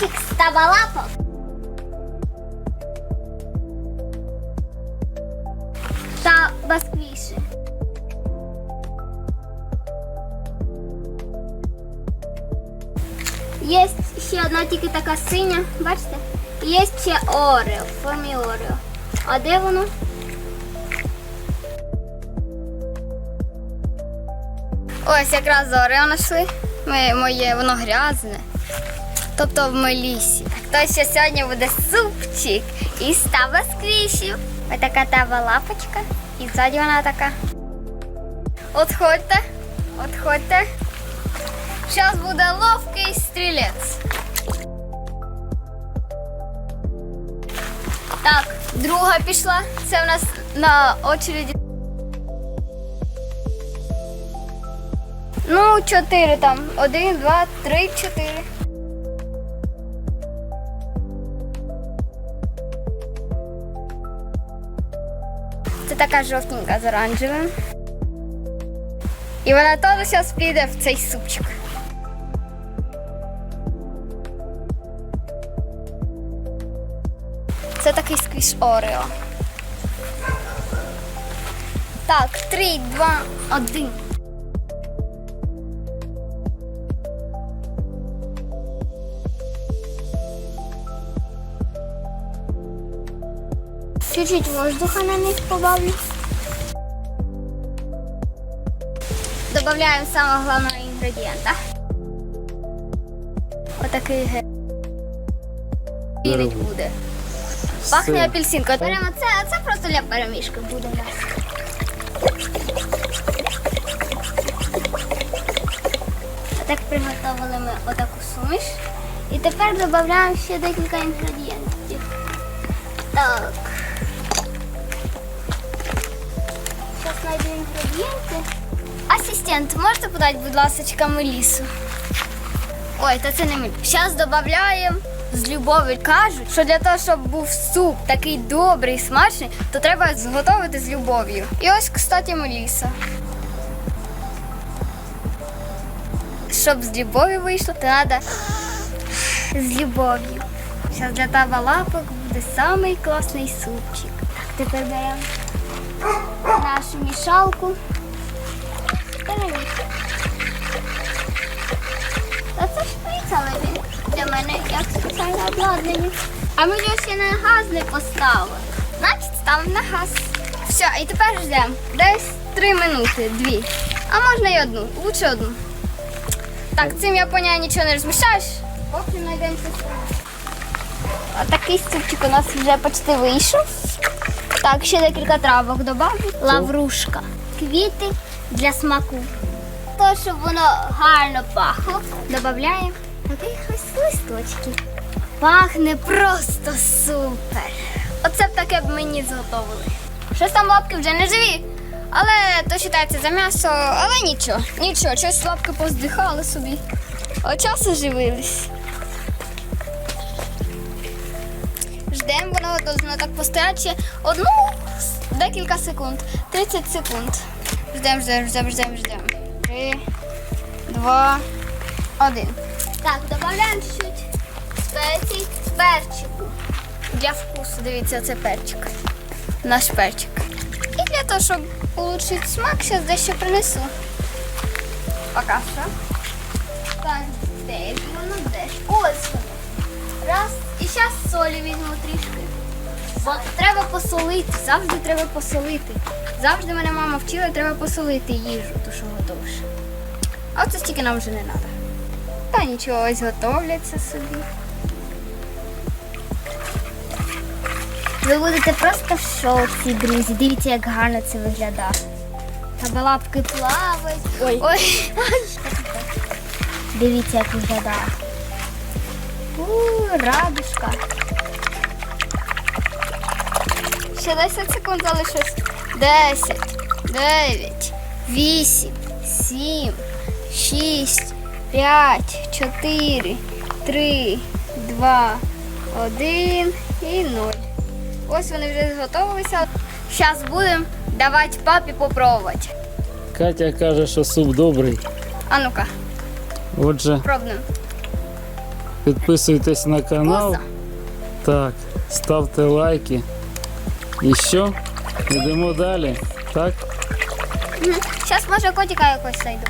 Супчик з. Та басквіші. Є ще одна тільки така синя, бачите? Є ще Орео, в формі Орео. А де воно? Ось якраз Орео знайшли. Моє, воно грязне. Тобто в мелісі. То ще сьогодні буде супчик із таба сквішів. Ось така таба лапочка. І ззаді вона така. Отходьте, отходьте. Зараз буде ловкий стрілець. Так, друга пішла. Це в нас на очереді. Ну, чотири там. Один, два, три, чотири. Це така жовтенька з оранжевим. І вона теж зараз піде в цей супчик. Це такий сквіш Орео. Так, три, два, один. Чуть-чуть воздуха на них побавлю. Добавляємо самого головного інгредієнта. Отакий ге. Вірить буде. Пахне апельсинкою. Беремо це, а це просто для перемішки буде у нас. Отак приготували ми отаку суміш. І тепер додаємо ще декілька інгредієнтів. Так. Зараз інгредієнти. Асистент, можете подати, будь ласка, мелісу? Ой, та це не ми. Зараз додаємо з любов'ю. Кажуть, що для того, щоб був суп такий добрий, смачний, то треба зготовити з любов'ю. І ось, кстати, меліса. Щоб з любов'ю вийшло, то треба з любов'ю. Зараз для таба лапок буде самий класний супчик. Так, тепер беремо нашу мішалку. Та це шприц, але він для мене як спеціальне обладнання. А ми його ще на газ не поставили. Значить, ставимо на газ. Все, і тепер ждемо. Десь три минути, дві. А можна й одну. Лучше одну. Так, цим я поняла, нічого не розмішаєш. Поки знайдемо щось. Такий супчик у нас вже почти вийшов. Так, ще декілька травок добавлю. Лаврушка. Квіти для смаку. То, щоб воно гарно пахло, додаємо таких ось листочків. Пахне просто супер. Оце б таке б мені зготовили. Щось там лапки вже не живі, але то вважається за м'ясо, але нічого, нічого, щось лапки поздихали собі. А часу живились. Ждемо, воно должно так постояти одну декілька секунд. 30 секунд. Ждемо, ждемо, ждемо, ждемо, ждемо. Три, два, один. Так, додаємо чуть спецій перчику. Для вкусу, дивіться, це перчик. Наш перчик. І для того, щоб отримати смак, зараз дещо принесу. Пока що. Так, де воно, де? Ось воно. Раз. І зараз солі візьму трішки. Бо треба посолити, завжди треба посолити. Завжди мене мама вчила, треба посолити їжу, ту, що готуєш. А оце стільки нам вже не треба. Та нічого, ось готовляться собі. Ви будете просто в шоці, друзі. Дивіться, як гарно це виглядає. Та лапки плавають. Ой. Ой. Дивіться, як виглядає. У, радужка. Ще 10 секунд залишилось. 10, 9, 8, 7, 6, 5, 4, 3, 2, 1 і 0. Ось вони вже зготовилися. Зараз будемо давати папі попробувати. Катя каже, що суп добрий. А ну-ка, Отже, пробуємо. Підписуйтесь на канал. Так, ставте лайки. І що? Йдемо далі. Так? Зараз може котика якось зайду.